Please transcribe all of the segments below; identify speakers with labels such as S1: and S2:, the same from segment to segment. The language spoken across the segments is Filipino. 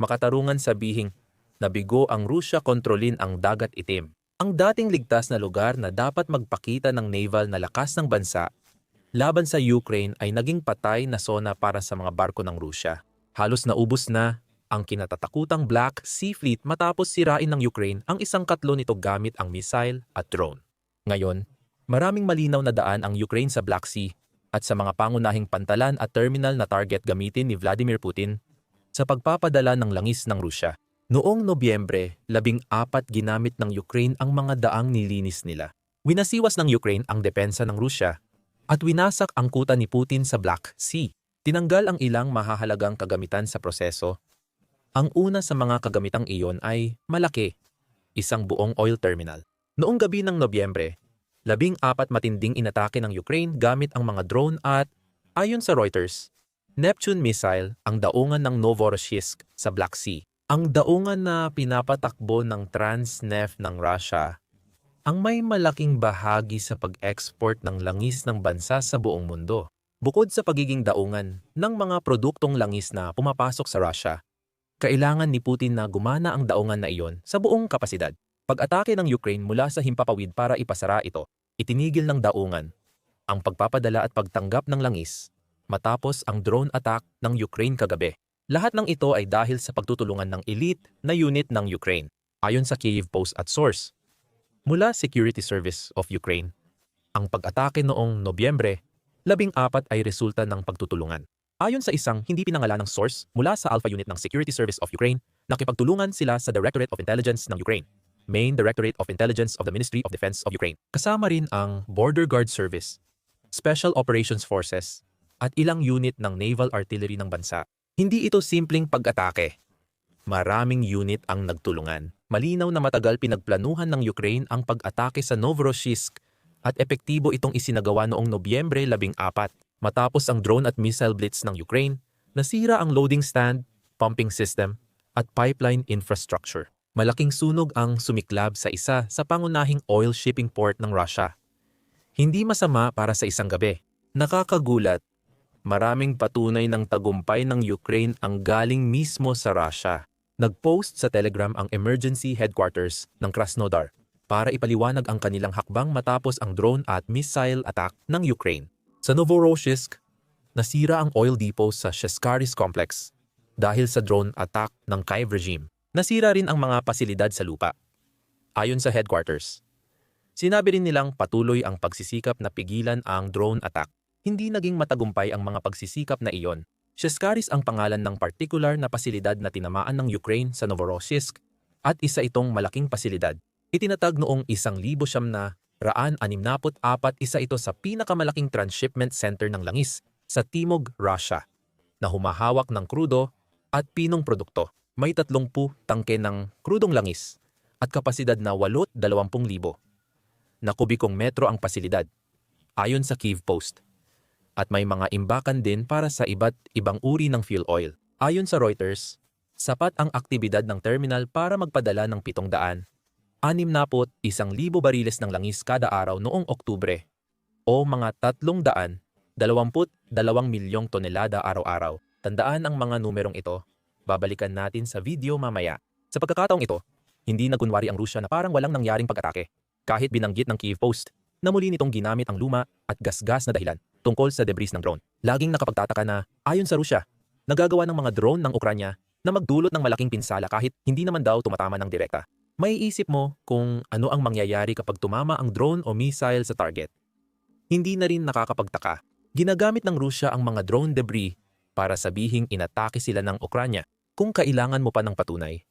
S1: Makatarungan sabihing, nabigo ang Rusya kontrolin ang dagat itim. Ang dating ligtas na lugar na dapat magpakita ng naval na lakas ng bansa laban sa Ukraine ay naging patay na sona para sa mga barko ng Rusya. Halos naubos na ang kinatatakutang Black Sea Fleet matapos sirain ng Ukraine ang isang katlo nito gamit ang missile at drone. Ngayon, maraming malinaw na daan ang Ukraine sa Black Sea at sa mga pangunahing pantalan at terminal na target gamitin ni Vladimir Putin sa pagpapadala ng langis ng Rusya. Noong Nobyembre, labing apat ginamit ng Ukraine ang mga daang nilinis nila. Winasiwas ng Ukraine ang depensa ng Rusya at winasak ang kuta ni Putin sa Black Sea. Tinanggal ang ilang mahahalagang kagamitan sa proseso. Ang una sa mga kagamitang iyon ay malaki, isang buong oil terminal. Noong gabi ng Nobyembre, labing apat matinding inatake ng Ukraine gamit ang mga drone at, ayon sa Reuters, Neptune missile ang daungan ng Novorossiysk sa Black Sea. Ang daungan na pinapatakbo ng Transneft ng Russia ang may malaking bahagi sa pag-export ng langis ng bansa sa buong mundo. Bukod sa pagiging daungan ng mga produktong langis na pumapasok sa Russia, kailangan ni Putin na gumana ang daungan na iyon sa buong kapasidad. Pag-atake ng Ukraine mula sa himpapawid para ipasara ito, itinigil ng daungan ang pagpapadala at pagtanggap ng langis matapos ang drone attack ng Ukraine kagabi. Lahat ng ito ay dahil sa pagtutulungan ng elite na unit ng Ukraine, ayon sa Kyiv Post at source. Mula Security Service of Ukraine, ang pag-atake noong Nobyembre, labing apat ay resulta ng pagtutulungan. Ayon sa isang hindi pinangalanang source mula sa Alpha Unit ng Security Service of Ukraine, nakipagtulungan sila sa Directorate of Intelligence ng Ukraine, Main Directorate of Intelligence of the Ministry of Defense of Ukraine. Kasama rin ang Border Guard Service, Special Operations Forces, at ilang unit ng Naval Artillery ng bansa. Hindi ito simpleng pag-atake. Maraming unit ang nagtulungan. Malinaw na matagal pinagplanuhan ng Ukraine ang pag-atake sa Novorossiysk at epektibo itong isinagawa noong Nobyembre 14 matapos ang drone at missile blitz ng Ukraine, nasira ang loading stand, pumping system, at pipeline infrastructure. Malaking sunog ang sumiklab sa isa sa pangunahing oil shipping port ng Russia. Hindi masama para sa isang gabi. Nakakagulat Maraming patunay ng tagumpay ng Ukraine ang galing mismo sa Russia. Nag-post sa Telegram ang emergency headquarters ng Krasnodar para ipaliwanag ang kanilang hakbang matapos ang drone at missile attack ng Ukraine. Sa Novorossiysk, nasira ang oil depot sa Sheskharis complex dahil sa drone attack ng Kiev regime. Nasira rin ang mga pasilidad sa lupa. Ayon sa headquarters, sinabi rin nilang patuloy ang pagsisikap na pigilan ang drone attack hindi naging matagumpay ang mga pagsisikap na iyon. Sheskharis ang pangalan ng partikular na pasilidad na tinamaan ng Ukraine sa Novorossiysk at isa itong malaking pasilidad. Itinatag noong isang libo siyam na raan animnapot apat isa ito sa pinakamalaking transshipment center ng langis sa Timog, Russia na humahawak ng krudo at pinong produkto. May 30 tangke ng krudong langis at kapasidad na 8-20,000 na kubikong metro ang pasilidad, ayon sa Kiev Post at may mga imbakan din para sa iba't ibang uri ng fuel oil. Ayon sa Reuters, sapat ang aktibidad ng terminal para magpadala ng 700, 61,000 bariles ng langis kada araw noong Oktubre o mga 322 milyong tonelada araw-araw. Tandaan ang mga numerong ito. Babalikan natin sa video mamaya. Sa pagkakataong ito, hindi nagunwari ang Rusya na parang walang nangyaring pag-atake. Kahit binanggit ng Kiev Post na muli nitong ginamit ang luma at gasgas na dahilan tungkol sa debris ng drone. Laging nakapagtataka na, ayon sa Rusya, nagagawa ng mga drone ng Ukranya na magdulot ng malaking pinsala kahit hindi naman daw tumatama ng direkta. May isip mo kung ano ang mangyayari kapag tumama ang drone o missile sa target. Hindi na rin nakakapagtaka. Ginagamit ng Rusya ang mga drone debris para sabihing inatake sila ng Ukranya kung kailangan mo pa ng patunay.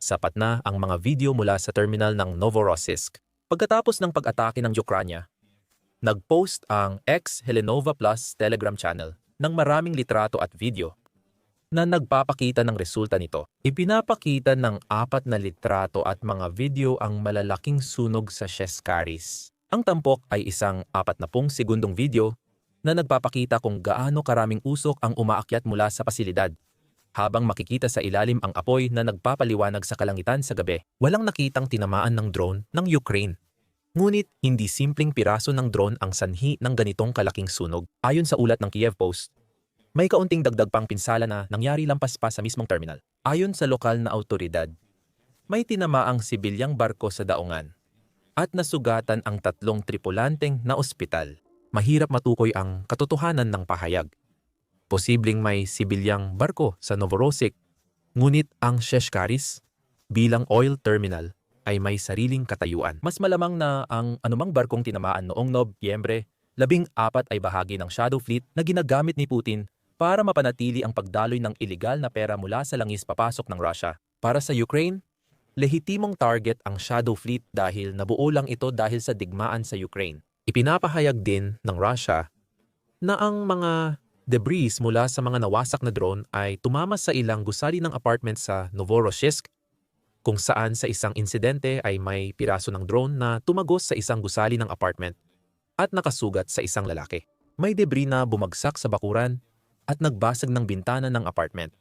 S1: Sapat na ang mga video mula sa terminal ng Novorossiysk. Pagkatapos ng pag-atake ng Ukranya, nag-post ang ex Helenova Plus Telegram channel ng maraming litrato at video na nagpapakita ng resulta nito. Ipinapakita ng apat na litrato at mga video ang malalaking sunog sa Sheskharis. Ang tampok ay isang 40 segundong video na nagpapakita kung gaano karaming usok ang umaakyat mula sa pasilidad. Habang makikita sa ilalim ang apoy na nagpapaliwanag sa kalangitan sa gabi, walang nakitang tinamaan ng drone ng Ukraine. Ngunit hindi simpleng piraso ng drone ang sanhi ng ganitong kalaking sunog. Ayon sa ulat ng Kiev Post, May kaunting dagdag pang pinsala na nangyari lampas pa sa mismong terminal. Ayon sa lokal na autoridad, may tinamaang sibilyang barko sa daungan at nasugatan ang tatlong tripulanteng na ospital. Mahirap matukoy ang katotohanan ng pahayag. Posibleng may sibilyang barko sa Novorossiysk, ngunit ang Sheshkaris bilang oil terminal ay may sariling katayuan. Mas malamang na ang anumang barkong tinamaan noong Nobyembre, labing apat ay bahagi ng Shadow Fleet na ginagamit ni Putin para mapanatili ang pagdaloy ng ilegal na pera mula sa langis papasok ng Russia. Para sa Ukraine, lehitimong target ang Shadow Fleet dahil nabuo lang ito dahil sa digmaan sa Ukraine. Ipinapahayag din ng Russia na ang mga debris mula sa mga nawasak na drone ay tumama sa ilang gusali ng apartment sa Novorossiysk kung saan sa isang insidente ay may piraso ng drone na tumagos sa isang gusali ng apartment at nakasugat sa isang lalaki. May debris na bumagsak sa bakuran at nagbasag ng bintana ng apartment.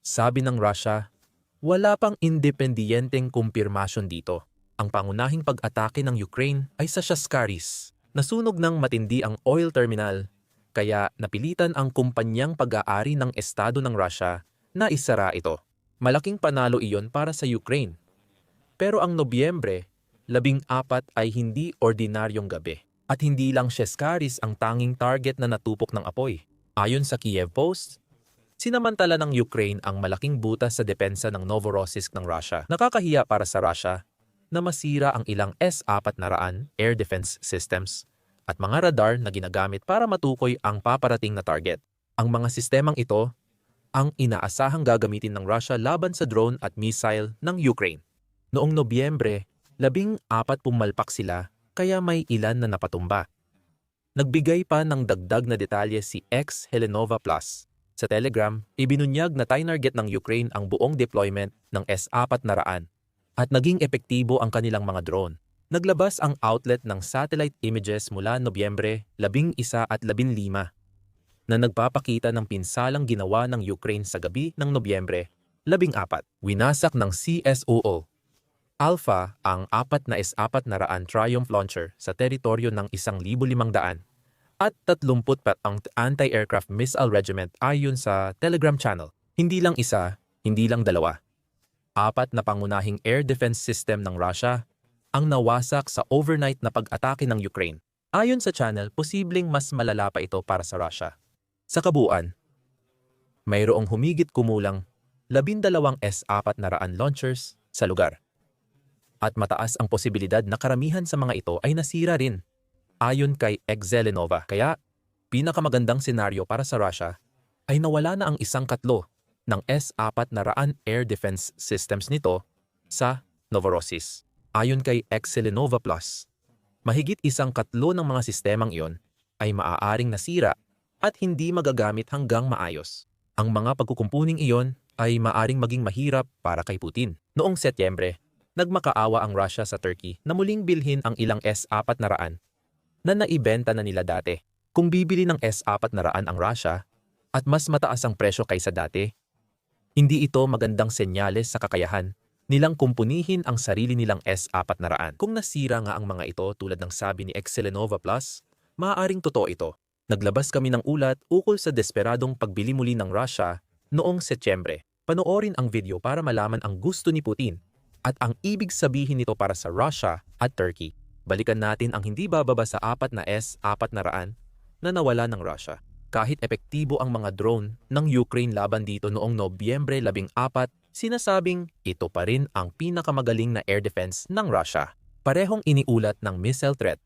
S1: Sabi ng Russia, wala pang independiyenteng kumpirmasyon dito. Ang pangunahing pag-atake ng Ukraine ay sa Shaskaris. Nasunog ng matindi ang oil terminal, kaya napilitan ang kumpanyang pag-aari ng estado ng Russia na isara ito. Malaking panalo iyon para sa Ukraine. Pero ang Nobyembre, labing apat ay hindi ordinaryong gabi. At hindi lang Sheskaris ang tanging target na natupok ng apoy. Ayon sa Kiev Post, sinamantala ng Ukraine ang malaking butas sa depensa ng Novorossiysk ng Russia. Nakakahiya para sa Russia na masira ang ilang S-400 air defense systems at mga radar na ginagamit para matukoy ang paparating na target. Ang mga sistemang ito ang inaasahang gagamitin ng Russia laban sa drone at missile ng Ukraine. Noong Nobyembre, labing apat pumalpak sila kaya may ilan na napatumba. Nagbigay pa ng dagdag na detalye si ex Helenova Plus. Sa Telegram, ibinunyag na tinarget ng Ukraine ang buong deployment ng S-400 at naging epektibo ang kanilang mga drone. Naglabas ang outlet ng satellite images mula Nobyembre 11 at 15 na nagpapakita ng pinsalang ginawa ng Ukraine sa gabi ng Nobyembre 14. Winasak ng CSOO Alpha ang apat na S-400 Triumph launcher sa teritoryo ng 1,500 at 30 ang anti-aircraft missile regiment ayon sa Telegram channel. Hindi lang isa, hindi lang dalawa. Apat na pangunahing air defense system ng Russia ang nawasak sa overnight na pag-atake ng Ukraine. Ayon sa channel, posibleng mas malala pa ito para sa Russia. Sa kabuuan, mayroong humigit kumulang 12 S-400 launchers sa lugar at mataas ang posibilidad na karamihan sa mga ito ay nasira rin. Ayon kay Exelenova, kaya pinakamagandang senaryo para sa Russia ay nawala na ang isang katlo ng S-400 air defense systems nito sa Novorossiysk. Ayon kay Exelenova Plus, mahigit isang katlo ng mga sistemang iyon ay maaaring nasira at hindi magagamit hanggang maayos. Ang mga pagkukumpuning iyon ay maaring maging mahirap para kay Putin. Noong Setyembre, nagmakaawa ang Russia sa Turkey na muling bilhin ang ilang S-400 na naibenta na nila dati. Kung bibili ng S-400 ang Russia at mas mataas ang presyo kaysa dati, hindi ito magandang senyales sa kakayahan nilang kumpunihin ang sarili nilang S-400. Kung nasira nga ang mga ito tulad ng sabi ni Excelenova Plus, maaaring totoo ito. Naglabas kami ng ulat ukol sa desperadong pagbili muli ng Russia noong Setyembre. Panoorin ang video para malaman ang gusto ni Putin at ang ibig sabihin nito para sa Russia at Turkey. Balikan natin ang hindi bababa sa apat na S-400 na nawala ng Russia. Kahit epektibo ang mga drone ng Ukraine laban dito noong Nobyembre 14, sinasabing ito pa rin ang pinakamagaling na air defense ng Russia. Parehong iniulat ng missile threat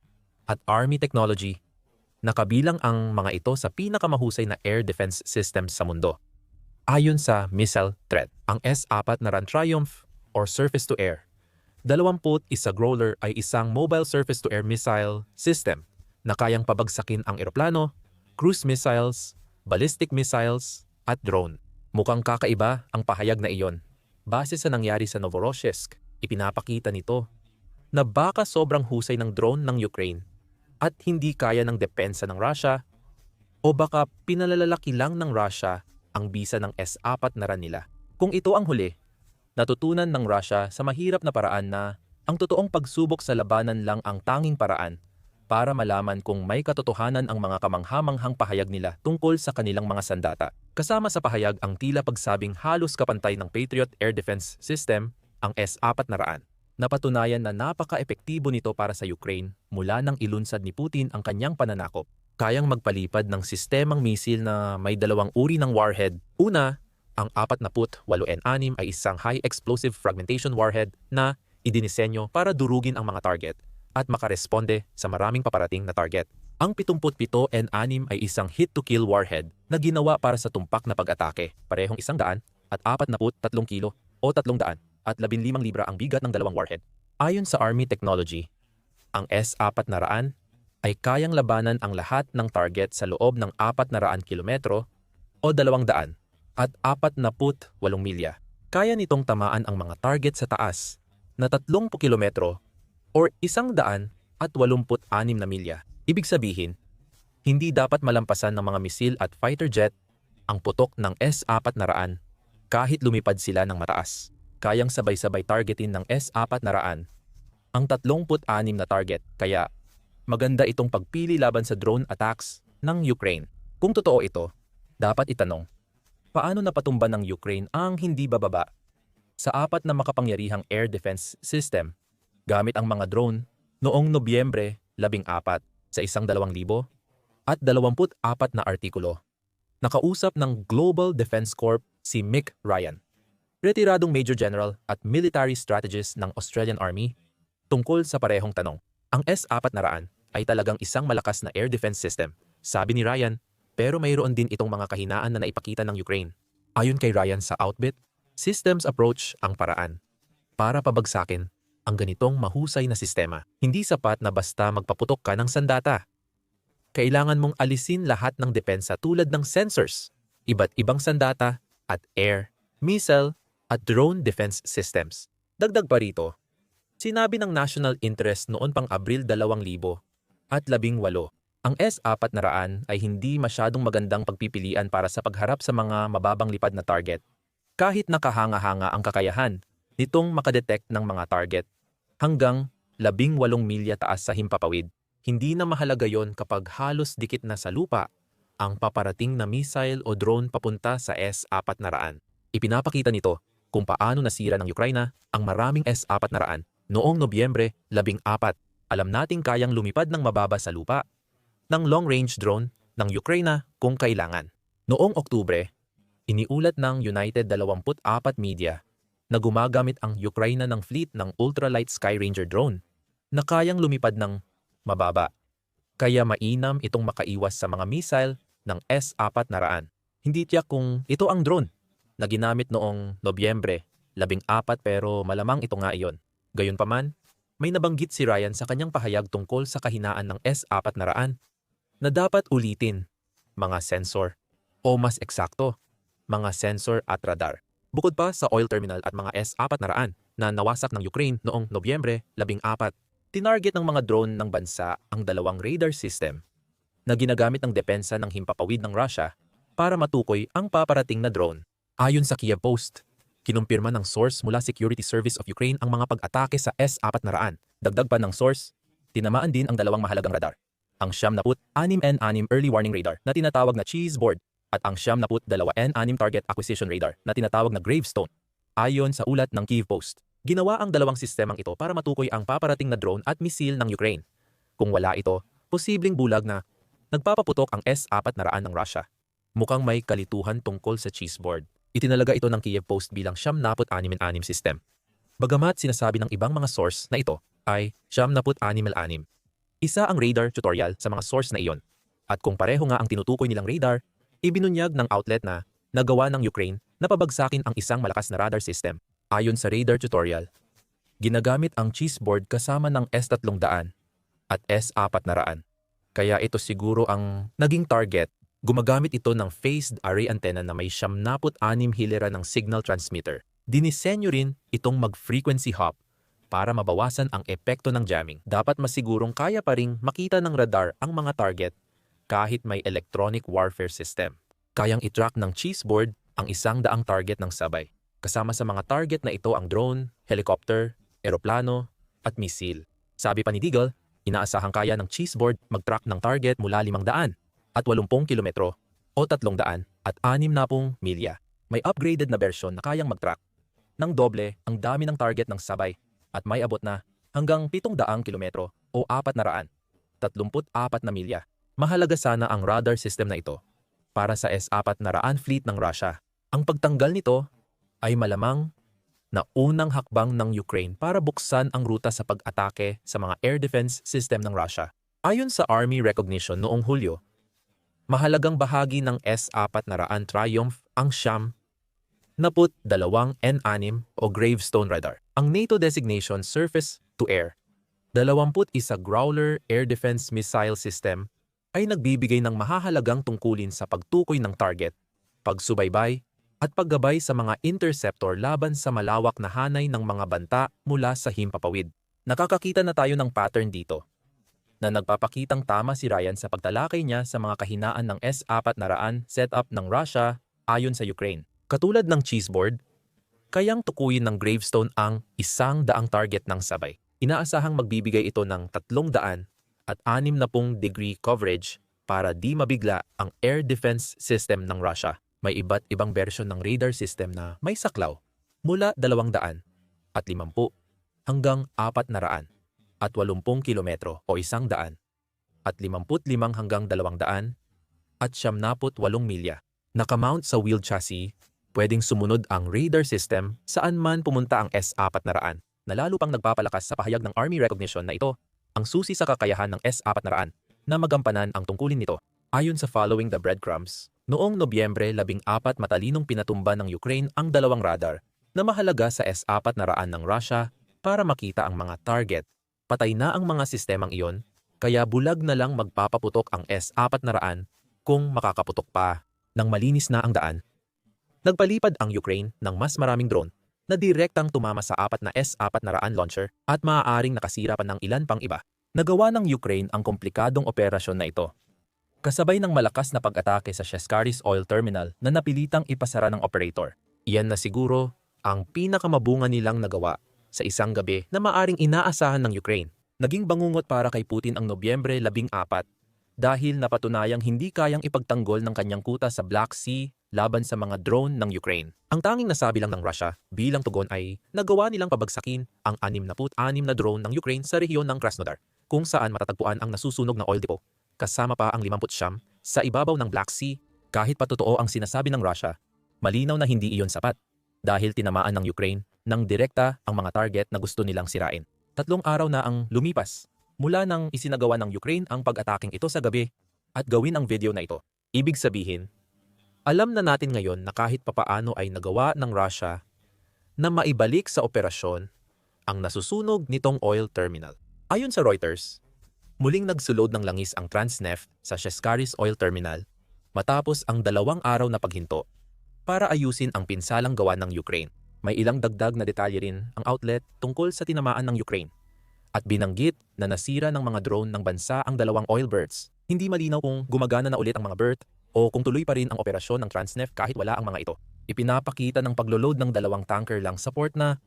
S1: at army technology nakabilang ang mga ito sa pinakamahusay na air defense systems sa mundo. Ayon sa missile threat, ang S-400 Triumph or surface-to-air. 20 isa Growler ay isang mobile surface-to-air missile system na kayang pabagsakin ang eroplano, cruise missiles, ballistic missiles, at drone. Mukhang kakaiba ang pahayag na iyon. Base sa nangyari sa Novorossiysk, ipinapakita nito na baka sobrang husay ng drone ng Ukraine at hindi kaya ng depensa ng Russia o baka pinalalaki lang ng Russia ang bisa ng S-4 na ran. Kung ito ang huli, natutunan ng Russia sa mahirap na paraan na ang totoong pagsubok sa labanan lang ang tanging paraan para malaman kung may katotohanan ang mga kamanghamanghang pahayag nila tungkol sa kanilang mga sandata. Kasama sa pahayag ang tila pagsabing halos kapantay ng Patriot Air Defense System, ang S-400. Napatunayan na napaka-epektibo nito para sa Ukraine mula nang ilunsad ni Putin ang kanyang pananakop. Kayang magpalipad ng sistemang misil na may dalawang uri ng warhead. Una, ang 48N6 ay isang high explosive fragmentation warhead na idinisenyo para durugin ang mga target at makaresponde sa maraming paparating na target. Ang 77N6 ay isang hit-to-kill warhead na ginawa para sa tumpak na pag-atake, parehong isang daan at 43 kilo o 300 at 15 libra ang bigat ng dalawang warhead. Ayon sa Army Technology, ang S-400 ay kayang labanan ang lahat ng target sa loob ng 400 kilometro o 200 at 48 milya. Kaya nitong tamaan ang mga target sa taas na 30 kilometro or 186 na milya. Ibig sabihin, hindi dapat malampasan ng mga misil at fighter jet ang putok ng S-400 kahit lumipad sila ng mataas. Kayang sabay-sabay targetin ng S-400 ang 36 na target kaya maganda itong pagpili laban sa drone attacks ng Ukraine. Kung totoo ito, dapat itanong, paano napatumba ng Ukraine ang hindi bababa sa apat na makapangyarihang air defense system gamit ang mga drone noong Nobyembre 14 sa isang 2,000 at 24 na artikulo. Nakausap ng Global Defense Corp si Mick Ryan, retiradong Major General at Military Strategist ng Australian Army, tungkol sa parehong tanong. Ang S-400 ay talagang isang malakas na air defense system, sabi ni Ryan, pero mayroon din itong mga kahinaan na naipakita ng Ukraine. Ayon kay Ryan sa Outbit, systems approach ang paraan para pabagsakin ang ganitong mahusay na sistema. Hindi sapat na basta magpaputok ka ng sandata. Kailangan mong alisin lahat ng depensa tulad ng sensors, iba't ibang sandata, at air, missile, at drone defense systems. Dagdag pa rito, sinabi ng national interest noon pang Abril 2000 at 18, ang S-400 ay hindi masyadong magandang pagpipilian para sa pagharap sa mga mababang lipad na target. Kahit nakahanga-hanga ang kakayahan, nitong makadetect ng mga target hanggang 18 milya taas sa himpapawid. Hindi na mahalaga yon kapag halos dikit na sa lupa ang paparating na missile o drone papunta sa S-400. Ipinapakita nito kung paano nasira ng Ukraine ang maraming S-400 noong Nobyembre 14. Alam nating kayang lumipad ng mababa sa lupa ng long-range drone ng Ukraine kung kailangan. Noong Oktubre, iniulat ng United 24 Media na gumagamit ang Ukraine ng fleet ng ultralight Sky Ranger drone na kayang lumipad ng mababa. Kaya mainam itong makaiwas sa mga missile ng S-400. Hindi tiyak kung ito ang drone na ginamit noong Nobyembre 14 pero malamang ito nga iyon. Gayunpaman, may nabanggit si Ryan sa kanyang pahayag tungkol sa kahinaan ng S-400 na dapat ulitin mga sensor o mas eksakto, mga sensor at radar. Bukod pa sa oil terminal at mga S-400 na nawasak ng Ukraine noong Nobyembre 14, tinarget ng mga drone ng bansa ang dalawang radar system na ginagamit ng depensa ng himpapawid ng Russia para matukoy ang paparating na drone. Ayon sa Kiev Post, kinumpirma ng source mula Security Service of Ukraine ang mga pag-atake sa S-400. Dagdag pa ng source, tinamaan din ang dalawang mahalagang radar. Ang Siyam na 6N6 Early Warning Radar na tinatawag na Cheese Board at ang siyam na put dalawa N6 Target Acquisition Radar na tinatawag na Gravestone. Ayon sa ulat ng Kiev Post, ginawa ang dalawang sistemang ito para matukoy ang paparating na drone at misil ng Ukraine. Kung wala ito, posibleng bulag na nagpapaputok ang S-400 ng Russia. Mukhang may kalituhan tungkol sa cheeseboard. Itinalaga ito ng Kiev Post bilang siyam naput anim anim system. Bagamat sinasabi ng ibang mga source na ito ay siyam naput anim anim. Isa ang radar tutorial sa mga source na iyon. At kung pareho nga ang tinutukoy nilang radar, Ibinunyag ng outlet na nagawa ng Ukraine na pabagsakin ang isang malakas na radar system. Ayon sa radar tutorial, ginagamit ang cheeseboard kasama ng S-300 at S-400. Kaya ito siguro ang naging target. Gumagamit ito ng phased array antenna na may 76 hilera ng signal transmitter. Dinisenyo rin itong mag-frequency hop para mabawasan ang epekto ng jamming. Dapat masigurong kaya pa ring makita ng radar ang mga target kahit may electronic warfare system. Kayang itrack ng cheeseboard ang isang daang target ng sabay. Kasama sa mga target na ito ang drone, helicopter, eroplano, at misil. Sabi pa ni Deagle, Inaasahang kaya ng cheeseboard mag-track ng target mula 500 at 80 kilometro o 300 at 60 milya. May upgraded na version na kayang mag-track ng doble ang dami ng target ng sabay at may abot na hanggang 700 kilometro o 400, 34 na milya. Mahalaga sana ang radar system na ito para sa S-400 fleet ng Russia. Ang pagtanggal nito ay malamang na unang hakbang ng Ukraine para buksan ang ruta sa pag-atake sa mga air defense system ng Russia. Ayon sa Army Recognition noong Hulyo, mahalagang bahagi ng S-400 Triumph ang Sham naput dalawang N6 o Gravestone radar. Ang NATO designation surface-to-air, 21 Growler Air Defense Missile System ay nagbibigay ng mahahalagang tungkulin sa pagtukoy ng target, pagsubaybay, at paggabay sa mga interceptor laban sa malawak na hanay ng mga banta mula sa himpapawid. Nakakakita na tayo ng pattern dito na nagpapakitang tama si Ryan sa pagtalakay niya sa mga kahinaan ng S-400 setup ng Russia ayon sa Ukraine. Katulad ng cheeseboard, kayang tukuyin ng gravestone ang isang daang target ng sabay. Inaasahang magbibigay ito ng 300 at 60 degree coverage para di mabigla ang air defense system ng Russia. May iba't ibang version ng radar system na may saklaw mula 200 at 50 hanggang 400 at 80 kilometro o 100 at 55 hanggang 200 at 78 milya. Nakamount sa wheel chassis, pwedeng sumunod ang radar system saan man pumunta ang S-400 na lalo pang nagpapalakas sa pahayag ng Army recognition na ito ang susi sa kakayahan ng S-400 na magampanan ang tungkulin nito. Ayon sa Following the Breadcrumbs, Noong Nobyembre 14 matalinong pinatumba ng Ukraine ang dalawang radar na mahalaga sa S-400 ng Russia para makita ang mga target. Patay na ang mga sistemang iyon, kaya bulag na lang magpapaputok ang S-400 kung makakaputok pa nang malinis na ang daan. Nagpalipad ang Ukraine ng mas maraming drone na direktang tumama sa apat na S-400 launcher at maaaring nakasira pa ng ilan pang iba. Nagawa ng Ukraine ang komplikadong operasyon na ito kasabay ng malakas na pag-atake sa Sheskaris Oil Terminal na napilitang ipasara ng operator. Iyan na siguro ang pinakamabunga nilang nagawa sa isang gabi na maaring inaasahan ng Ukraine. Naging bangungot para kay Putin ang Nobyembre 14 dahil napatunayang hindi kayang ipagtanggol ng kanyang kuta sa Black Sea laban sa mga drone ng Ukraine. Ang tanging nasabi lang ng Russia bilang tugon ay nagawa nilang pabagsakin ang 66 na drone ng Ukraine sa rehiyon ng Krasnodar kung saan matatagpuan ang nasusunog na oil depot kasama pa ang 50 siyam sa ibabaw ng Black Sea kahit pa totoo ang sinasabi ng Russia, malinaw na hindi iyon sapat dahil tinamaan ng Ukraine ng direkta ang mga target na gusto nilang sirain. Tatlong araw na ang lumipas mula nang isinagawa ng Ukraine ang pag-ataking ito sa gabi at gawin ang video na ito. Ibig sabihin, alam na natin ngayon na kahit papaano ay nagawa ng Russia na maibalik sa operasyon ang nasusunog nitong oil terminal. Ayon sa Reuters, Muling nagsulod ng langis ang Transneft sa Sheskaris Oil Terminal matapos ang dalawang araw na paghinto para ayusin ang pinsalang gawa ng Ukraine. May ilang dagdag na detalye rin ang outlet tungkol sa tinamaan ng Ukraine at binanggit na nasira ng mga drone ng bansa ang dalawang oil berths. Hindi malinaw kung gumagana na ulit ang mga berth o kung tuloy pa rin ang operasyon ng Transneft kahit wala ang mga ito. Ipinapakita ng paglo-load ng dalawang tanker lang sa port na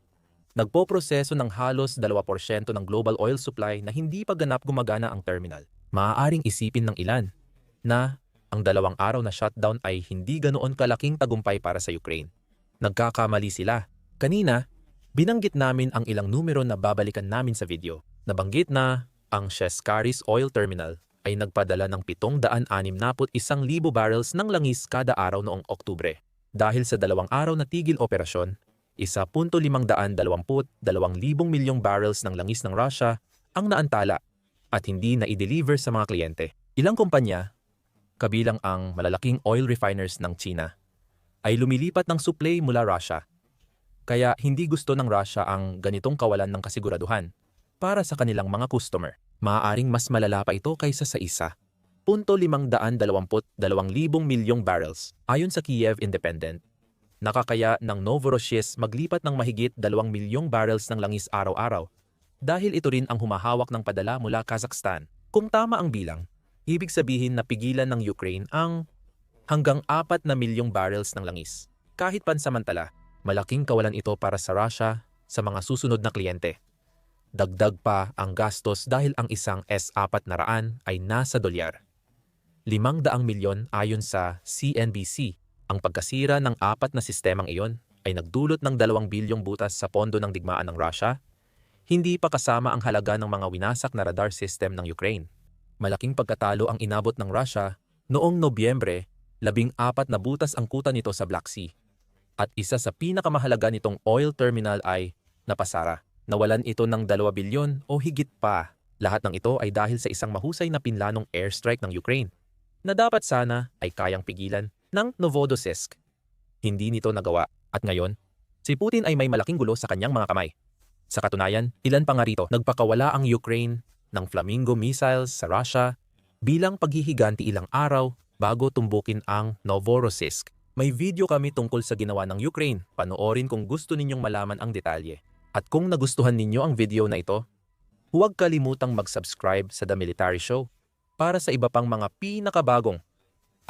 S1: nagpoproseso ng halos 2% ng global oil supply na hindi pa ganap gumagana ang terminal. Maaaring isipin ng ilan na ang dalawang araw na shutdown ay hindi ganoon kalaking tagumpay para sa Ukraine. Nagkakamali sila. Kanina, binanggit namin ang ilang numero na babalikan namin sa video. Nabanggit na ang Sheskaris Oil Terminal ay nagpadala ng 761,000 barrels ng langis kada araw noong Oktubre. Dahil sa dalawang araw na tigil operasyon, 1.522 milyong barrels ng langis ng Russia ang naantala at hindi na i-deliver sa mga kliyente. Ilang kumpanya, kabilang ang malalaking oil refiners ng China, ay lumilipat ng supply mula Russia. Kaya hindi gusto ng Russia ang ganitong kawalan ng kasiguraduhan para sa kanilang mga customer. Maaaring mas malala pa ito kaysa sa isa. 522,000 milyong barrels ayon sa Kiev Independent Nakakaya ng Novorossiysk maglipat ng mahigit 2 milyong barrels ng langis araw-araw dahil ito rin ang humahawak ng padala mula Kazakhstan. Kung tama ang bilang, ibig sabihin na pigilan ng Ukraine ang hanggang 4 na milyong barrels ng langis. Kahit pansamantala, malaking kawalan ito para sa Russia sa mga susunod na kliyente. Dagdag pa ang gastos dahil ang isang S-400 ay nasa dolyar. 500 milyon ayon sa CNBC. Ang pagkasira ng apat na sistemang iyon ay nagdulot ng 2 bilyong butas sa pondo ng digmaan ng Russia, hindi pa kasama ang halaga ng mga winasak na radar system ng Ukraine. Malaking pagkatalo ang inabot ng Russia noong Nobyembre, labing apat na butas ang kuta nito sa Black Sea. At isa sa pinakamahalaga nitong oil terminal ay napasara. Nawalan ito ng 2 bilyon o higit pa. Lahat ng ito ay dahil sa isang mahusay na pinlanong airstrike ng Ukraine na dapat sana ay kayang pigilan ng Novodossk. Hindi nito nagawa at ngayon, si Putin ay may malaking gulo sa kanyang mga kamay. Sa katunayan, ilan pa nga rito nagpakawala ang Ukraine ng Flamingo missiles sa Russia bilang paghihiganti ilang araw bago tumbukin ang Novorossiysk. May video kami tungkol sa ginawa ng Ukraine. Panoorin kung gusto ninyong malaman ang detalye. At kung nagustuhan ninyo ang video na ito, huwag kalimutang mag-subscribe sa The Military Show para sa iba pang mga pinakabagong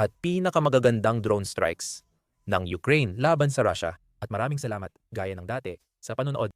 S1: at pinakamagagandang drone strikes ng Ukraine laban sa Russia. At maraming salamat, gaya ng dati, sa panonood.